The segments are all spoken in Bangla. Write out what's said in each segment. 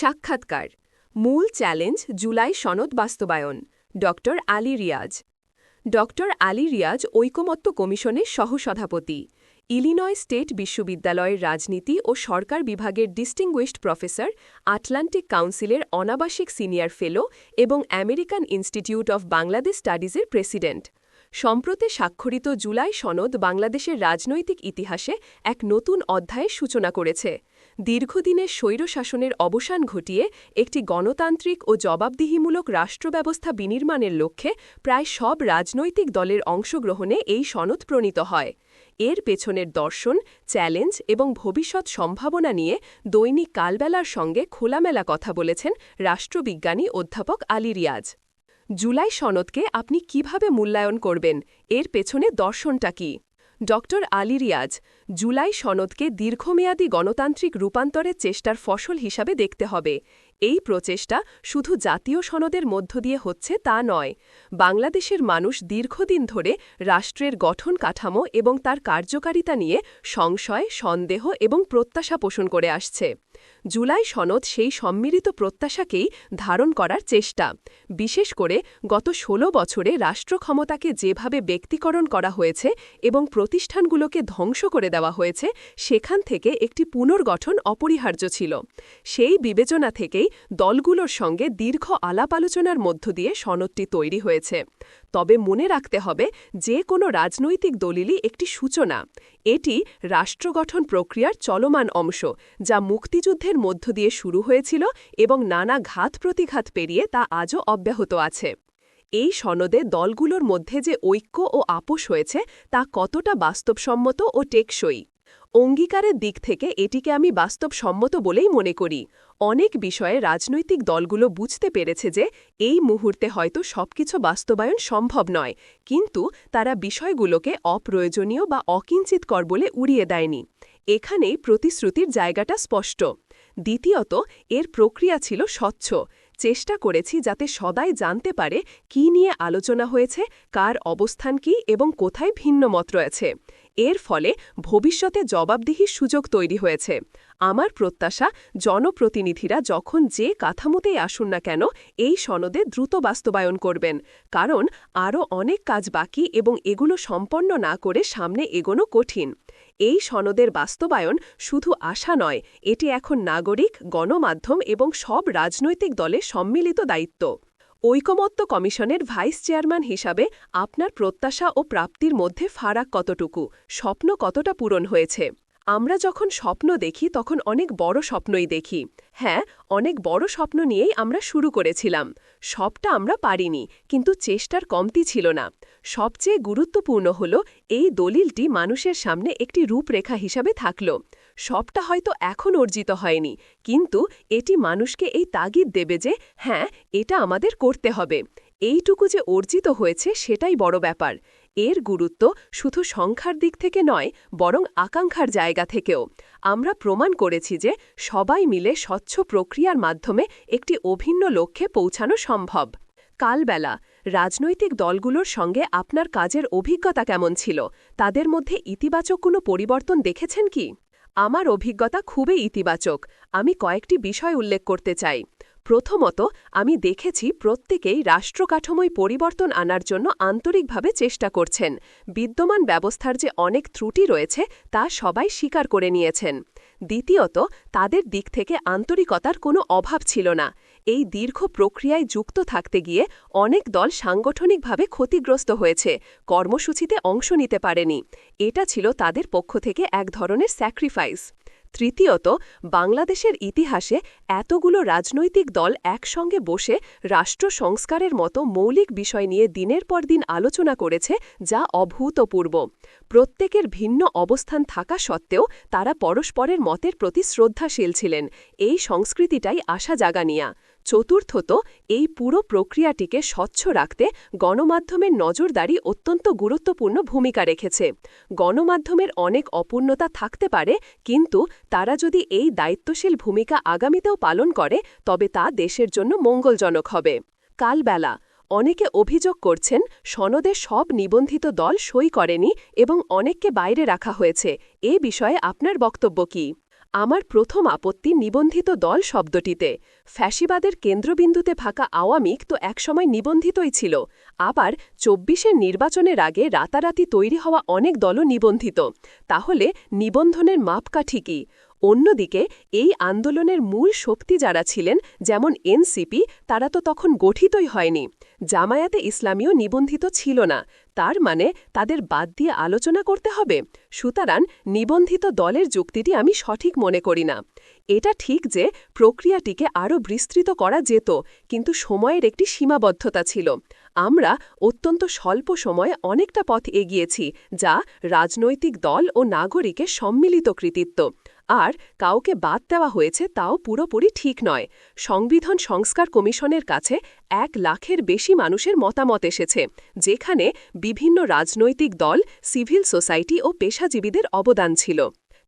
সাক্ষাৎকার। মূল চ্যালেঞ্জ জুলাই সনদ বাস্তবায়ন। ড আলী রিয়াজ। ড আলী রিয়াজ ঐকমত্য কমিশনের সহসভাপতি। ইলিনয় স্টেট বিশ্ববিদ্যালয়ের রাজনীতি ও সরকার বিভাগের ডিস্টিংগুইশড প্রফেসর, আটলান্টিক কাউন্সিলের অনাবাসিক সিনিয়র ফেলো এবং আমেরিকান ইনস্টিটিউট অব বাংলাদেশ স্টাডিজের প্রেসিডেন্ট। সম্প্রতি স্বাক্ষরিত জুলাই সনদ বাংলাদেশের রাজনৈতিক ইতিহাসে এক নতুন অধ্যায়ের সূচনা করেছে। দীর্ঘদিনের স্বৈরশাসনের অবসান ঘটিয়ে একটি গণতান্ত্রিক ও জবাবদিহিমূলক রাষ্ট্রব্যবস্থা বিনির্মাণের লক্ষ্যে প্রায় সব রাজনৈতিক দলের অংশগ্রহণে এই সনদ প্রণীত হয়। এর পেছনের দর্শন, চ্যালেঞ্জ এবং ভবিষ্যৎ সম্ভাবনা নিয়ে দৈনিক কালবেলার সঙ্গে খোলামেলা কথা বলেছেন রাষ্ট্রবিজ্ঞানী অধ্যাপক আলী রিয়াজ। জুলাই সনদকে আপনি কীভাবে মূল্যায়ন করবেন? এর পেছনে দর্শনটা কি? ড আলী রিয়াজ জুলাই সনদকে দীর্ঘমেয়াদী গণতান্ত্রিক রূপান্তরের চেষ্টার ফসল হিসাবে দেখতে হবে। এই প্রচেষ্টা শুধু জাতীয় সনদের মধ্য দিয়ে হচ্ছে তা নয়, বাংলাদেশের মানুষ দীর্ঘদিন ধরে রাষ্ট্রের গঠন কাঠামো এবং তার কার্যকারিতা নিয়ে সংশয়, সন্দেহ এবং প্রত্যাশা পোষণ করে আসছে। জুলাই সনদ সেই সম্মিলিত প্রত্যাশাকেই ধারণ করার চেষ্টা। বিশেষ করে গত ১৬ বছরে রাষ্ট্র ক্ষমতাকে যেভাবে ব্যক্তিকরণ করা হয়েছে এবং প্রতিষ্ঠানগুলোকে ধ্বংস করে দেওয়া হয়েছে, সেখান থেকে একটি পুনর্গঠন অপরিহার্য ছিল। সেই বিবেচনা থেকেই দলগুলোর সঙ্গে দীর্ঘ আলাপ আলোচনার মধ্য দিয়ে সনদটি তৈরি হয়েছে। তবে মনে রাখতে হবে যে কোনো রাজনৈতিক দলিলই একটি সূচনা। এটি রাষ্ট্রগঠন প্রক্রিয়ার চলমান অংশ, যা মুক্তিযুদ্ধের মধ্য দিয়ে শুরু হয়েছিল এবং নানা ঘাত প্রতিঘাত পেরিয়ে তা আজও অব্যাহত আছে। এই সনদে দলগুলোর মধ্যে যে ঐক্য ও আপোষ হয়েছে, তা কতটা বাস্তবসম্মত ও টেকসই? অঙ্গীকারের দিক থেকে এটিকে আমি বাস্তবসম্মত বলেই মনে করি। অনেক বিষয়ে রাজনৈতিক দলগুলো বুঝতে পেরেছে যে এই মুহূর্তে হয়তো সবকিছু বাস্তবায়ন সম্ভব নয়, কিন্তু তারা বিষয়গুলোকে অপ্রয়োজনীয় বা অকিঞ্চিতকর বলে উড়িয়ে দেয়নি। এখানেই প্রতিশ্রুতির জায়গাটা স্পষ্ট। দ্বিতীয়ত, এর প্রক্রিয়া ছিল স্বচ্ছ। চেষ্টা করেছি যাতে সদাই জানতে পারে কি নিয়ে আলোচনা হয়েছে, কার অবস্থান কি এবং কোথায় ভিন্ন মত রয়েছে। এর ফলে ভবিষ্যতে জবাবদিহির সুযোগ তৈরি হয়েছে। আমার প্রত্যাশা জনপ্রতিনিধিরা যখন যে কাঠামোতেই আসুন না কেন, এই সনদে দ্রুত বাস্তবায়ন করবেন। কারণ আরও অনেক কাজ বাকি এবং এগুলো সম্পন্ন না করে সামনে এগোনো কঠিন। এই সনদের বাস্তবায়ন শুধু আশা নয়, এটি এখন নাগরিক, গণমাধ্যম এবং সব রাজনৈতিক দলের সম্মিলিত দায়িত্ব। ঐকমত্য কমিশনের ভাইস চেয়ারম্যান হিসাবে আপনার প্রত্যাশা ও প্রাপ্তির মধ্যে ফারাক কতটুকু? স্বপ্ন কতটা পূরণ হয়েছে? আমরা যখন স্বপ্ন দেখি, তখন অনেক বড় স্বপ্নই দেখি। হ্যাঁ অনেক বড় স্বপ্ন নিয়েই আমরা শুরু করেছিলাম। সবটা আমরা পারিনি, কিন্তু চেষ্টার কমতি ছিল না। সবচেয়ে গুরুত্বপূর্ণ হল, এই দলিলটি মানুষের সামনে একটি রূপরেখা হিসাবে থাকল। সবটা হয়তো এখন অর্জিত হয়নি, কিন্তু এটি মানুষকে এই তাগিদ দেবে যে হ্যাঁ এটা আমাদের করতে হবে। এইটুকু যে অর্জিত হয়েছে, সেটাই বড় ব্যাপার। এর গুরুত্ব শুধু সংখ্যার দিক থেকে নয়, বরং আকাঙ্ক্ষার জায়গা থেকেও। আমরা প্রমাণ করেছি যে সবাই মিলে স্বচ্ছ প্রক্রিয়ার মাধ্যমে একটি অভিন্ন লক্ষ্যে পৌঁছানো সম্ভব। কালবেলা, রাজনৈতিক দলগুলোর সঙ্গে আপনার কাজের অভিজ্ঞতা কেমন ছিল? তাদের মধ্যে ইতিবাচক কোনো পরিবর্তন দেখেছেন কি? আমার অভিজ্ঞতা খুবই ইতিবাচক। আমি কয়েকটি বিষয় উল্লেখ করতে চাই। প্রথমত, আমি দেখেছি প্রত্যেকেই রাষ্ট্রকাঠামোয় পরিবর্তন আনার জন্য আন্তরিকভাবে চেষ্টা করছেন। বিদ্যমান ব্যবস্থার যে অনেক ত্রুটি রয়েছে, তা সবাই স্বীকার করে নিয়েছেন। দ্বিতীয়ত, তাদের দিক থেকে আন্তরিকতার কোনো অভাব ছিল না। এই দীর্ঘ প্রক্রিয়ায় যুক্ত থাকতে গিয়ে অনেক দল সাংগঠনিকভাবে ক্ষতিগ্রস্ত হয়েছে, কর্মসূচিতে অংশ নিতে পারেনি। এটা ছিল তাদের পক্ষ থেকে এক ধরনের স্যাক্রিফাইস। তৃতীয়ত, বাংলাদেশের ইতিহাসে এতগুলো রাজনৈতিক দল একসঙ্গে বসে রাষ্ট্র সংস্কারের মতো মৌলিক বিষয় নিয়ে দিনের পর দিন আলোচনা করেছে, যা অভূতপূর্ব। প্রত্যেকের ভিন্ন অবস্থান থাকা সত্ত্বেও তারা পরস্পরের মতের প্রতি শ্রদ্ধাশীল ছিলেন। এই সংস্কৃতিটাই আশা জাগানিয়া। চতুর্থত, এই পুরো প্রক্রিয়াটিকে স্বচ্ছ রাখতে গণমাধ্যমের নজরদারি অত্যন্ত গুরুত্বপূর্ণ ভূমিকা রেখেছে। গণমাধ্যমের অনেক অপূর্ণতা থাকতে পারে, কিন্তু তারা যদি এই দায়িত্বশীল ভূমিকা আগামীতেও পালন করে, তবে তা দেশের জন্য মঙ্গলজনক হবে। কালবেলা, অনেকে অভিযোগ করছেন, সনদে সব নিবন্ধিত দল সই করেনি এবং অনেককে বাইরে রাখা হয়েছে। এ বিষয়ে আপনার বক্তব্য কী? আমার প্রথম আপত্তি নিবন্ধিত দল শব্দটিতে। ফ্যাসিবাদের কেন্দ্রবিন্দুতে ফাঁকা আওয়ামীক তো একসময় নিবন্ধিতই ছিল। আবার চব্বিশের নির্বাচনের আগে রাতারাতি তৈরি হওয়া অনেক দলও নিবন্ধিত। তাহলে নিবন্ধনের মাপকাঠি কি? অন্যদিকে, এই আন্দোলনের মূল শক্তি যারা ছিলেন, যেমন এনসিপি, তারা তো তখন গঠিতই হয়নি। জামায়াতে ইসলামীও নিবন্ধিত ছিল না। তার মানে তাদের বাদ দিয়ে আলোচনা করতে হবে। সুতরাং নিবন্ধিত দলের যুক্তিটি আমি সঠিক মনে করি না। এটা ঠিক যে, প্রক্রিয়াটিকে আরও বিস্তৃত করা যেত, কিন্তু সময়ের একটি সীমাবদ্ধতা ছিল। আমরা অত্যন্ত স্বল্প সময়ে অনেকটা পথ এগিয়েছি, যা রাজনৈতিক দল ও নাগরিকের সম্মিলিত কৃতিত্ব। আর কাউকে বাদ দেওয়া হয়েছে তাও পুরোপুরি ঠিক নয়। সংবিধান সংস্কার কমিশনের কাছে এক লাখের বেশি মানুষের মতামত এসেছে, যেখানে বিভিন্ন রাজনৈতিক দল, সিভিল সোসাইটি ও পেশাজীবীদের অবদান ছিল।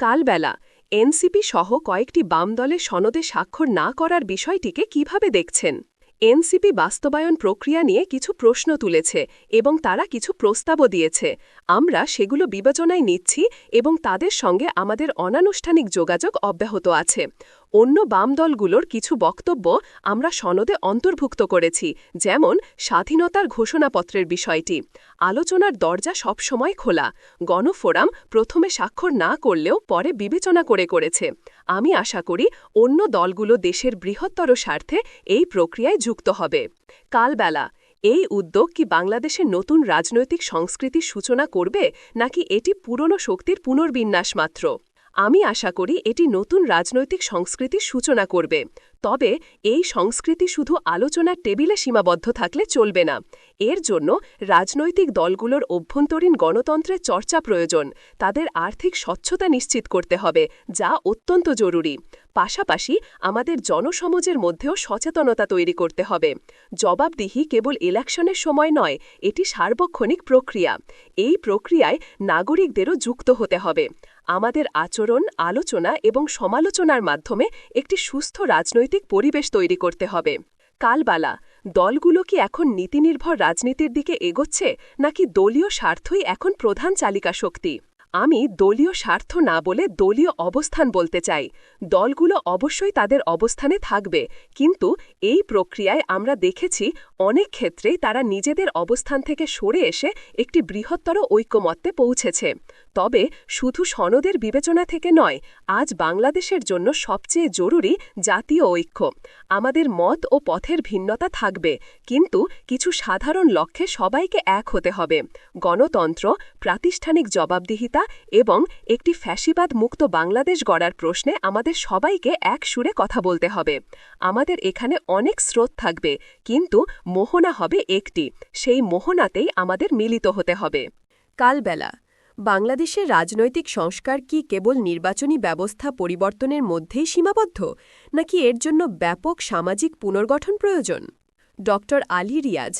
কালবেলা, এনসিপি সহ কয়েকটি বাম দলের সনদে স্বাক্ষর না করার বিষয়টিকে কীভাবে দেখছেন? এনসিপি বাস্তবায়ন প্রক্রিয়া নিয়ে কিছু প্রশ্ন তুলেছে এবং তারা কিছু প্রস্তাবও দিয়েছে। আমরা সেগুলো বিবেচনায় নিচ্ছি এবং তাদের সঙ্গে আমাদের অনানুষ্ঠানিক যোগাযোগ অব্যাহত আছে। অন্য বাম দলগুলোর কিছু বক্তব্য আমরা সনদে অন্তর্ভুক্ত করেছি, যেমন স্বাধীনতার ঘোষণাপত্রের বিষয়টি। আলোচনার দরজা সবসময় খোলা। গণফোরাম প্রথমে স্বাক্ষর না করলেও পরে বিবেচনা করে করেছে। আমি আশা করি অন্য দলগুলো দেশের বৃহত্তর স্বার্থে এই প্রক্রিয়ায় যুক্ত হবে। কালবেলা, এই উদ্যোগ কি বাংলাদেশের নতুন রাজনৈতিক সংস্কৃতির সূচনা করবে, নাকি এটি পুরনো শক্তির পুনর্বিন্যাস মাত্র? আমি আশা করি এটি নতুন রাজনৈতিক সংস্কৃতির সূচনা করবে। তবে এই সংস্কৃতি শুধু আলোচনার টেবিলে সীমাবদ্ধ থাকলে চলবে না। এর জন্য রাজনৈতিক দলগুলোর অভ্যন্তরীণ গণতন্ত্রের চর্চা প্রয়োজন। তাদের আর্থিক স্বচ্ছতা নিশ্চিত করতে হবে, যা অত্যন্ত জরুরি। পাশাপাশি আমাদের জনসমাজের মধ্যেও সচেতনতা তৈরি করতে হবে। জবাবদিহি কেবল ইলেকশনের সময় নয়, এটি সার্বক্ষণিক প্রক্রিয়া। এই প্রক্রিয়ায় নাগরিকদেরও যুক্ত হতে হবে। আমাদের আচরণ, আলোচনা এবং সমালোচনার মাধ্যমে একটি সুস্থ রাজনৈতিক পরিবেশ তৈরি করতে হবে। কালবালা, দলগুলো কি এখন নীতিনির্ভর রাজনীতির দিকে এগোচ্ছে, নাকি দলীয় স্বার্থই এখন প্রধান চালিকা শক্তি আমি দলীয় স্বার্থ না বলে দলীয় অবস্থান বলতে চাই। দলগুলো অবশ্যই তাদের অবস্থানে থাকবে, কিন্তু এই প্রক্রিয়ায় আমরা দেখেছি অনেক ক্ষেত্রেই তারা নিজেদের অবস্থান থেকে সরে এসে একটি বৃহত্তর ঐক্যমত্যে পৌঁছেছে। তবে শুধু সনদের বিবেচনা থেকে নয়, আজ বাংলাদেশের জন্য সবচেয়ে জরুরি জাতীয় ঐক্য। আমাদের মত ও পথের ভিন্নতা থাকবে, কিন্তু কিছু সাধারণ লক্ষ্যে সবাইকে এক হতে হবে। গণতন্ত্র, প্রাতিষ্ঠানিক জবাবদিহিতা এবং একটি ফ্যাসিবাদ মুক্ত বাংলাদেশ গড়ার প্রশ্নে আমাদের সবাইকে এক সুরে কথা বলতে হবে। আমাদের এখানে অনেক স্রোত থাকবে, কিন্তু মোহনা হবে একটি। সেই মোহনাতেই আমাদের মিলিত হতে হবে। কালবেলা, বাংলাদেশের রাজনৈতিক সংস্কার কি কেবল নির্বাচনী ব্যবস্থা পরিবর্তনের মধ্যেই সীমাবদ্ধ, নাকি এর জন্য ব্যাপক সামাজিক পুনর্গঠন প্রয়োজন? ড আলী রিয়াজ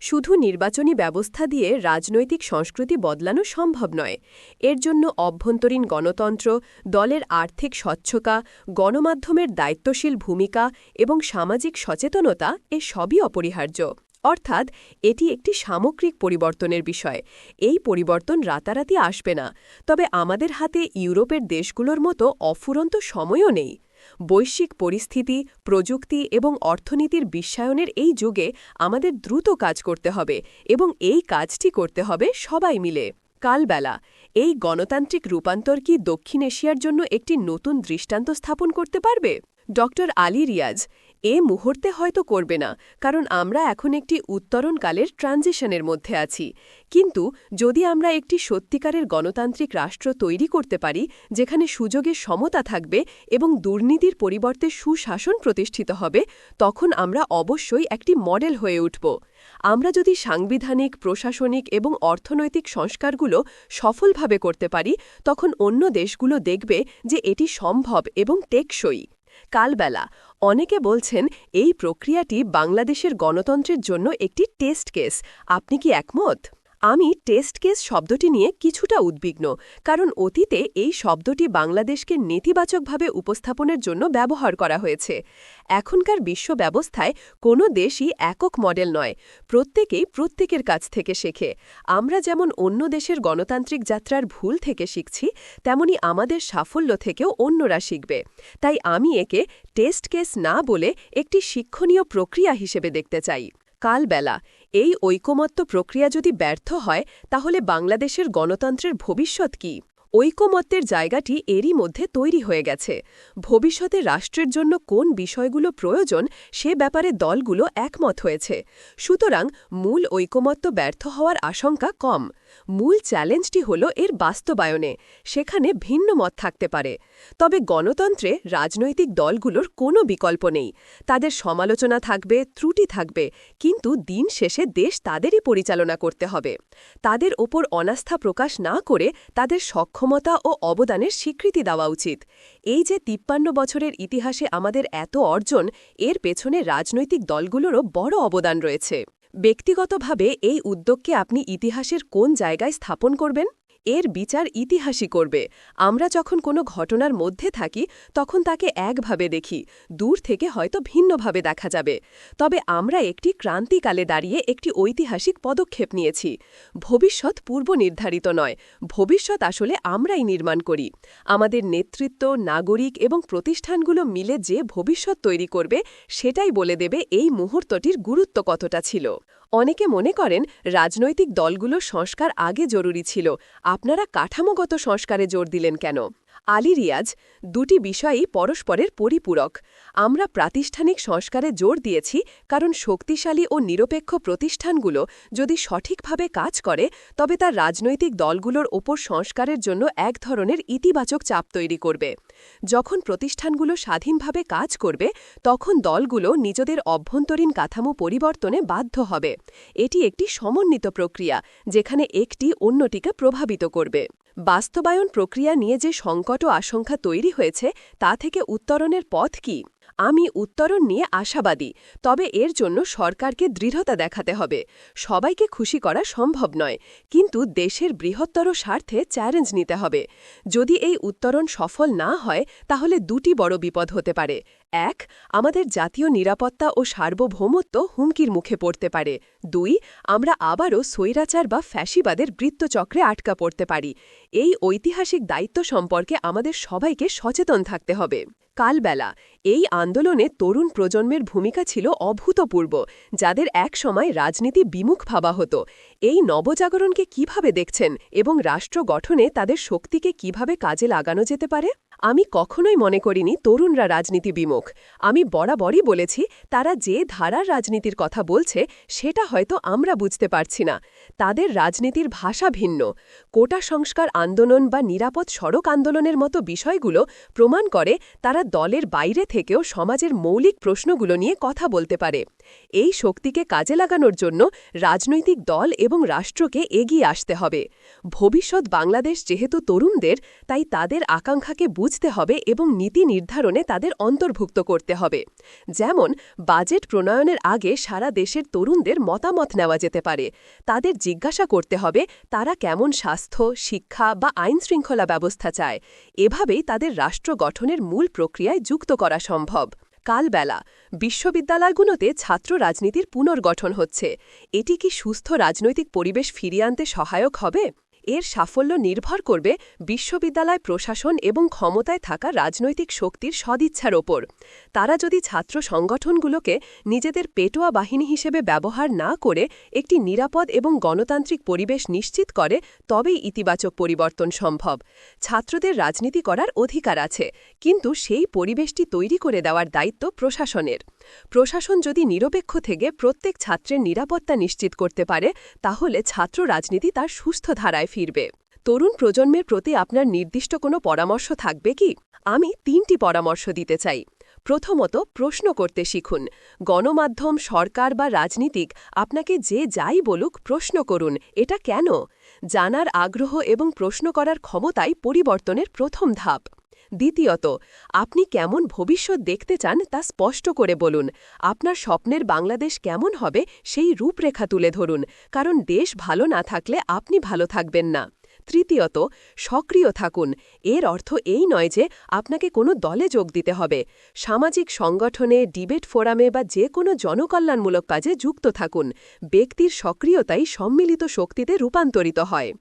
শুধু নির্বাচনী ব্যবস্থা দিয়ে রাজনৈতিক সংস্কৃতি বদলানো সম্ভব নয়। এর জন্য অভ্যন্তরীণ গণতন্ত্র, দলের আর্থিক স্বচ্ছতা, গণমাধ্যমের দায়িত্বশীল ভূমিকা এবং সামাজিক সচেতনতা এ সবই অপরিহার্য। অর্থাৎ এটি একটি সামগ্রিক পরিবর্তনের বিষয়। এই পরিবর্তন রাতারাতি আসবে না। তবে আমাদের হাতে ইউরোপের দেশগুলোর মতো অফুরন্ত সময়ও নেই। বৈশ্বিক পরিস্থিতি, প্রযুক্তি এবং অর্থনীতির বিশ্বায়নের এই যুগে আমাদের দ্রুত কাজ করতে হবে এবং এই কাজটি করতে হবে সবাই মিলে। কালবেলা, এই গণতান্ত্রিক রূপান্তর কি দক্ষিণ এশিয়ার জন্য একটি নতুন দৃষ্টান্ত স্থাপন করতে পারবে? ড আলী রিয়াজ এ মুহূর্তে হয়তো করবে না, কারণ আমরা এখন একটি উত্তরণকালের ট্রানজিশনের মধ্যে আছি। কিন্তু যদি আমরা একটি সত্যিকারের গণতান্ত্রিক রাষ্ট্র তৈরি করতে পারি, যেখানে সুযোগের সমতা থাকবে এবং দুর্নীতির পরিবর্তে সুশাসন প্রতিষ্ঠিত হবে, তখন আমরা অবশ্যই একটি মডেল হয়ে উঠব। আমরা যদি সাংবিধানিক, প্রশাসনিক এবং অর্থনৈতিক সংস্কারগুলো সফলভাবে করতে পারি, তখন অন্য দেশগুলো দেখবে যে এটি সম্ভব এবং টেকসই। কালবেলা। অনেকে বলছেন এই প্রক্রিয়াটি বাংলাদেশের গণতন্ত্রের জন্য একটি টেস্ট কেস। আপনি কি একমত? আমি টেস্ট কেস শব্দটি নিয়ে কিছুটা উদ্বিগ্ন, কারণ অতীতে এই শব্দটি বাংলাদেশকে নেতিবাচকভাবে উপস্থাপনের জন্য ব্যবহার করা হয়েছে। এখনকার বিশ্ব ব্যবস্থায় কোনো দেশই একক মডেল নয়, প্রত্যেকেই প্রত্যেকের কাছ থেকে শেখে। আমরা যেমন অন্য দেশের গণতান্ত্রিক যাত্রার ভুল থেকে শিখছি, তেমনি আমাদের সাফল্য থেকেও অন্যরা শিখবে। তাই আমি একে টেস্ট কেস না বলে একটি শিক্ষণীয় প্রক্রিয়া হিসেবে দেখতে চাই। কালবেলা এই ঐকমত্য প্রক্রিয়া যদি ব্যর্থ হয়, তাহলে বাংলাদেশের গণতন্ত্রের ভবিষ্যৎ কী? ঐকমত্যের জায়গাটি এরই মধ্যে তৈরি হয়ে গেছে। ভবিষ্যতে রাষ্ট্রের জন্য কোন বিষয়গুলো প্রয়োজন, সে ব্যাপারে দলগুলো একমত হয়েছে। সুতরাং মূল ঐকমত্য ব্যর্থ হওয়ার আশঙ্কা কম। মূল চ্যালেঞ্জটি হল এর বাস্তবায়নে, সেখানে ভিন্ন মত থাকতে পারে। তবে গণতন্ত্রে রাজনৈতিক দলগুলোর কোনো বিকল্প নেই। তাদের সমালোচনা থাকবে, ত্রুটি থাকবে, কিন্তু দিন শেষে দেশ তাদেরই পরিচালনা করতে হবে। তাদের ওপর অনাস্থা প্রকাশ না করে তাদের সক্ষমতা ও অবদানের স্বীকৃতি দেওয়া উচিত। এই যে তিপ্পান্ন বছরের ইতিহাসে আমাদের এত অর্জন, এর পেছনে রাজনৈতিক দলগুলোরও বড় অবদান রয়েছে। ব্যক্তিগতভাবে এই উদ্যোগকে আপনি ইতিহাসের কোন জায়গায় স্থাপন করবেন? এর বিচার ইতিহাসই করবে। আমরা যখন কোনো ঘটনার মধ্যে থাকি, তখন তাকে একভাবে দেখি, দূর থেকে হয়তো ভিন্নভাবে দেখা যাবে। তবে আমরা একটি ক্রান্তিকালে দাঁড়িয়ে একটি ঐতিহাসিক পদক্ষেপ নিয়েছি। ভবিষ্যৎ পূর্ব নির্ধারিত নয়, ভবিষ্যৎ আসলে আমরাই নির্মাণ করি। আমাদের নেতৃত্ব, নাগরিক এবং প্রতিষ্ঠানগুলো মিলে যে ভবিষ্যৎ তৈরি করবে, সেটাই বলে দেবে এই মুহূর্তটির গুরুত্ব কতটা ছিল। অনেকে মনে করেন রাজনৈতিক দলগুলো সংস্কার আগে জরুরি ছিল। আপনারা কাঠামোগত সংস্কারে জোর দিলেন কেন? আলী রিয়াজ দুটি বিষয়ই পরস্পরের পরিপূরক। আমরা প্রাতিষ্ঠানিক সংস্কারে জোর দিয়েছি কারণ শক্তিশালী ও নিরপেক্ষ প্রতিষ্ঠানগুলো যদি সঠিকভাবে কাজ করে, তবে তার রাজনৈতিক দলগুলোর ওপর সংস্কারের জন্য এক ধরনের ইতিবাচক চাপ তৈরি করবে। যখন প্রতিষ্ঠানগুলো স্বাধীনভাবে কাজ করবে, তখন দলগুলো নিজেদের অভ্যন্তরীণ কাঠামো পরিবর্তনে বাধ্য হবে। এটি একটি সমন্বিত প্রক্রিয়া, যেখানে একটি অন্যটিকে প্রভাবিত করবে। বাস্তবায়ন প্রক্রিয়া নিয়ে যে সংকট ও আশঙ্কা তৈরি হয়েছে, তা থেকে উত্তরণের পথ কি? আমি উত্তরণ নিয়ে আশাবাদী, তবে এর জন্য সরকারকে দৃঢ়তা দেখাতে হবে। সবাইকে খুশি করা সম্ভব নয়, কিন্তু দেশের বৃহত্তর স্বার্থে চ্যালেঞ্জ নিতে হবে। যদি এই উত্তরণ সফল না হয়, তাহলে দুটি বড় বিপদ হতে পারে। এক, আমাদের জাতীয় নিরাপত্তা ও সার্বভৌমত্ব হুমকির মুখে পড়তে পারে। দুই, আমরা আবারও স্বৈরাচার বা ফ্যাসিবাদের বৃত্তচক্রে আটকা পড়তে পারি। এই ঐতিহাসিক দায়িত্ব সম্পর্কে আমাদের সবাইকে সচেতন থাকতে হবে। কালবেলা, এই আন্দোলনে তরুণ প্রজন্মের ভূমিকা ছিল অভূতপূর্ব, যাদের এক সময় রাজনীতি বিমুখ ভাবা হতো। এই নবজাগরণকে কীভাবে দেখছেন এবং রাষ্ট্র গঠনে তাদের শক্তিকে কীভাবে কাজে লাগানো যেতে পারে? আমি কখনোই মনে করিনি তরুণরা রাজনীতি বিমুখ। আমি বরাবরই বলেছি, তারা যে ধারার রাজনীতির কথা বলছে, সেটা হয়তো আমরা বুঝতে পারছি না। তাদের রাজনীতির ভাষা ভিন্ন। কোটা সংস্কার আন্দোলন বা নিরাপদ সড়ক আন্দোলনের মতো বিষয়গুলো প্রমাণ করে তারা দলের বাইরে থেকেও সমাজের মৌলিক প্রশ্নগুলো নিয়ে কথা বলতে পারে। এই শক্তিকে কাজে লাগানোর জন্য রাজনৈতিক দল এবং রাষ্ট্রকে এগিয়ে আসতে হবে। ভবিষ্যৎ বাংলাদেশ যেহেতু তরুণদের, তাই তাদের আকাঙ্ক্ষাকে বুঝতে হবে এবং নীতি নির্ধারণে তাদের অন্তর্ভুক্ত করতে হবে। যেমন, বাজেট প্রণয়নের আগে সারা দেশের তরুণদের মতামত নেওয়া যেতে পারে। তাদের জিজ্ঞাসা করতে হবে, তারা কেমন স্বাস্থ্য, শিক্ষা বা আইন শৃঙ্খলা ব্যবস্থা চায়। এভাবেই তাদের রাষ্ট্র গঠনের মূল প্রক্রিয়ায় যুক্ত করা সম্ভব। কালবেলা বিশ্ববিদ্যালয়গুলোতে ছাত্র রাজনীতির পুনর্গঠন হচ্ছে। এটি কি সুস্থ রাজনৈতিক পরিবেশ ফিরিয়ে আনতে সহায়ক হবে? এর সাফল্য নির্ভর করবে বিশ্ববিদ্যালয় প্রশাসন এবং ক্ষমতায় থাকা রাজনৈতিক শক্তির সদিচ্ছার ওপর। তারা যদি ছাত্র সংগঠনগুলোকে নিজেদের পেটোয়া বাহিনী হিসেবে ব্যবহার না করে একটি নিরাপদ এবং গণতান্ত্রিক পরিবেশ নিশ্চিত করে, তবেই ইতিবাচক পরিবর্তন সম্ভব। ছাত্রদের রাজনীতি করার অধিকার আছে, কিন্তু সেই পরিবেশটি তৈরি করে দেওয়ার দায়িত্ব প্রশাসনের। প্রশাসন যদি নিরপেক্ষ থেকে প্রত্যেক ছাত্রের নিরাপত্তা নিশ্চিত করতে পারে, তাহলে ছাত্র রাজনীতি তার সুস্থ ধারায় ফিরবে। তরুণ প্রজন্মের প্রতি আপনার নির্দিষ্ট কোনো পরামর্শ থাকবে কি? আমি তিনটি পরামর্শ দিতে চাই। প্রথমত, প্রশ্ন করতে শিখুন। গণমাধ্যম, সরকার বা রাজনীতিক আপনাকে যে যাই বলুক প্রশ্ন করুন, এটা কেন? জানার আগ্রহ এবং প্রশ্ন করার ক্ষমতাই পরিবর্তনের প্রথম ধাপ। দ্বিতীয়ত, আপনি কেমন ভবিষ্যৎ দেখতে চান তা স্পষ্ট করে বলুন। আপনার স্বপ্নের বাংলাদেশ কেমন হবে সেই রূপরেখা তুলে ধরুন, কারণ দেশ ভালো না থাকলে আপনি ভালো থাকবেন না। তৃতীয়ত, সক্রিয় থাকুন। এর অর্থ এই নয় যে আপনাকে কোনো দলে যোগ দিতে হবে। সামাজিক সংগঠনে, ডিবেট ফোরামে বা যে কোনো জনকল্যাণমূলক কাজে যুক্ত থাকুন। ব্যক্তির সক্রিয়তাই সম্মিলিত শক্তিতে রূপান্তরিত হয়।